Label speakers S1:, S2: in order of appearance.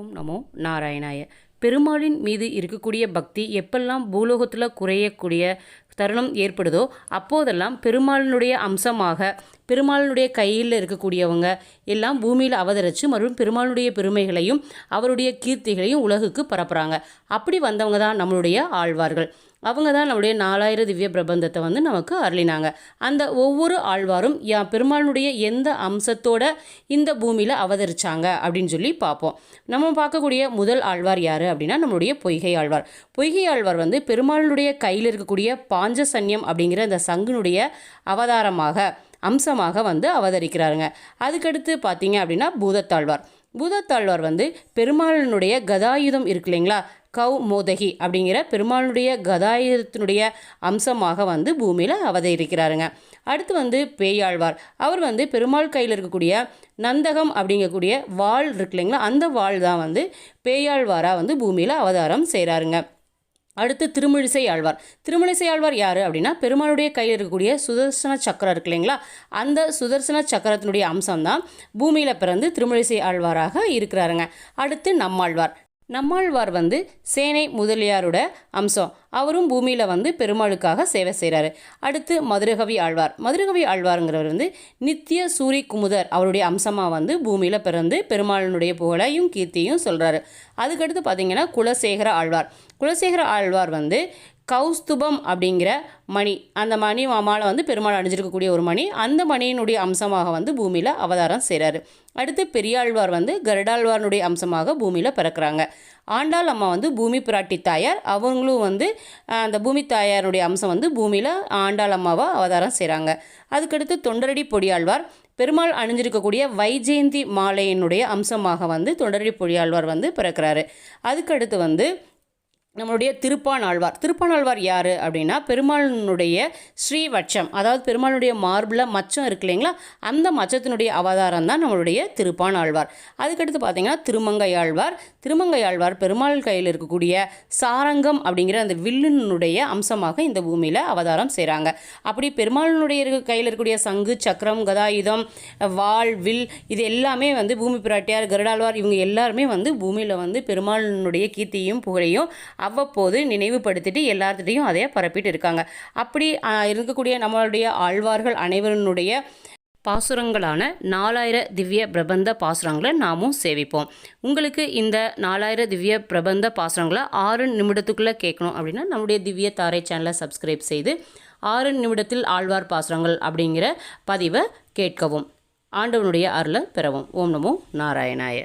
S1: ஓம் நமோ நாராயணாய. பெருமாளின் மீது இருக்கக்கூடிய பக்தி எப்பெல்லாம் பூலோகத்தில் குறையக்கூடிய தருணம் ஏற்படுதோ அப்போதெல்லாம் பெருமாளினுடைய அம்சமாக பெருமாளினுடைய கையில் இருக்கக்கூடியவங்க எல்லாம் பூமியில் அவதரித்து மறுபடியும் பெருமாளுடைய பெருமைகளையும் அவருடைய கீர்த்திகளையும் உலகுக்கு பரப்புகிறாங்க அப்படி வந்தவங்க தான் நம்மளுடைய ஆழ்வார்கள். அவங்க தான் நம்முடைய நாலாயிரம் திவ்ய பிரபந்தத்தை வந்து நமக்கு அருளினாங்க. அந்த ஒவ்வொரு ஆழ்வாரும் யா பெருமாளுடைய எந்த அம்சத்தோட இந்த பூமியில் அவதரிச்சாங்க அப்படின்னு சொல்லி பார்ப்போம். நம்ம பார்க்கக்கூடிய முதல் ஆழ்வார் யார்? அப்படின்னா நம்மளுடைய பொய்கை ஆழ்வார். பொய்கை ஆழ்வார் வந்து பெருமாளுடைய கையில் இருக்கக்கூடிய பாஞ்சசன்யம் அப்படிங்கிற அந்த சங்குனுடைய அவதாரமாக அம்சமாக வந்து அவதரிக்கிறாருங்க. அதுக்கடுத்து பார்த்தீங்க அப்படின்னா பூதத்தாழ்வார். பூதத்தாழ்வார் வந்து பெருமாளினுடைய கதாயுதம் இருக்கு இல்லைங்களா? கவ் மோதகி அப்படிங்கிற பெருமாளுடைய கதாயுதத்தினுடைய அம்சமாக வந்து பூமியில் அவதரிக்கிறாருங்க. அடுத்து வந்து பேயாழ்வார். அவர் வந்து பெருமாள் கையில் இருக்கக்கூடிய நந்தகம் அப்படிங்கக்கூடிய வாள் இருக்கு இல்லைங்களா? அந்த வாள் தான் வந்து பேயாழ்வாராக வந்து பூமியில் அவதாரம் செய்கிறாருங்க அடுத்து திருமிழிசை ஆழ்வார். திருமிழிசை ஆழ்வார் யார் அப்படின்னா பெருமாளுடைய கையில் இருக்கக்கூடிய சுதர்சன சக்கரம் இருக்கு இல்லைங்களா? அந்த சுதர்சன சக்கரத்தினுடைய அம்சம்தான் பூமியில் பிறந்து திருமிழிசை ஆழ்வாராக இருக்கிறாருங்க. அடுத்து நம்மாழ்வார். நம்மாழ்வார் வந்து சேனை முதலியாரோட அம்சம். அவரும் பூமியில் வந்து பெருமாளுக்காக சேவை செய்கிறாரு அடுத்து மதுரகவி ஆழ்வார். மதுரகவி ஆழ்வாருங்கிறவர் வந்து நித்திய சூரி குமுதர் அவருடைய அம்சமாக வந்து பூமியில் பிறந்து பெருமாளினுடைய புகழையும் கீர்த்தியும் சொல்கிறாரு அதுக்கடுத்து பார்த்தீங்கன்னா குலசேகர ஆழ்வார். குலசேகர ஆழ்வார் வந்து கௌஸ்துபம் அப்படிங்கிற மணி. அந்த மணி மாமாவில் வந்து பெருமாள் அணிஞ்சிருக்கக்கூடிய ஒரு மணி. அந்த மணியினுடைய அம்சமாக வந்து பூமியில் அவதாரம் செய்கிறாரு அடுத்து பெரியாழ்வார் வந்து கருடாழ்வார்னுடைய அம்சமாக பூமியில் பிறக்கிறாங்க. ஆண்டாள் அம்மா வந்து பூமி பிராட்டி தாயார். அவங்களும் வந்து அந்த பூமி தாயாருடைய அம்சம் வந்து பூமியில் ஆண்டாள் அம்மாவை அவதாரம் செய்கிறாங்க அதுக்கடுத்து தொண்டரடி பொடியாழ்வார். பெருமாள் அணிஞ்சிருக்கக்கூடிய வைஜெயந்தி மாலையினுடைய அம்சமாக வந்து தொண்டரடி பொடியாழ்வார் வந்து பிறக்கிறாரு. அதுக்கடுத்து வந்து நம்மளுடைய திருப்பானாழ்வார். திருப்பானாழ்வார் யார் அப்படின்னா பெருமாளினுடைய ஸ்ரீவட்சம். அதாவது பெருமாளுடைய மார்பில் மச்சம் இருக்கு இல்லைங்களா? அந்த மச்சத்தினுடைய அவதாரம் தான் நம்மளுடைய திருப்பானாழ்வார். அதுக்கடுத்து பார்த்தீங்கன்னா திருமங்கையாழ்வார். திருமங்கையாழ்வார் பெருமாள் கையில் இருக்கக்கூடிய சாரங்கம் அப்படிங்கிற அந்த வில்லினுடைய அம்சமாக இந்த பூமியில் அவதாரம் செய்கிறாங்க அப்படி பெருமாளினுடைய கையில் இருக்கக்கூடிய சங்கு சக்கரம் கதாயுதம் வாள் வில் இது எல்லாமே வந்து பூமி பிராட்டியார் கருடாழ்வார் இவங்க எல்லாருமே வந்து பூமியில் வந்து பெருமாளினுடைய கீர்த்தியும் புகழையும் அவ்வப்போது நினைவுபடுத்திட்டு எல்லாத்துட்டையும் அதையே பரப்பிட்டு இருக்காங்க. அப்படி இருக்கக்கூடிய நம்மளுடைய ஆழ்வார்கள் அனைவருடைய பாசுரங்களான நாலாயிர திவ்ய பிரபந்த பாசுரங்களை நாமும் சேவிப்போம். உங்களுக்கு இந்த நாலாயிர திவ்ய பிரபந்த பாசுரங்களை ஆறு நிமிடத்துக்குள்ளே கேட்கணும் அப்படின்னா நம்முடைய திவ்ய தாரை சேனலை சப்ஸ்கிரைப் செய்து ஆறு நிமிடத்தில் ஆழ்வார் பாசுரங்கள் அப்படிங்கிற பதிவை கேட்கவும். ஆண்டவனுடைய அருளை பெறவும். ஓம் நமோ நாராயணாய.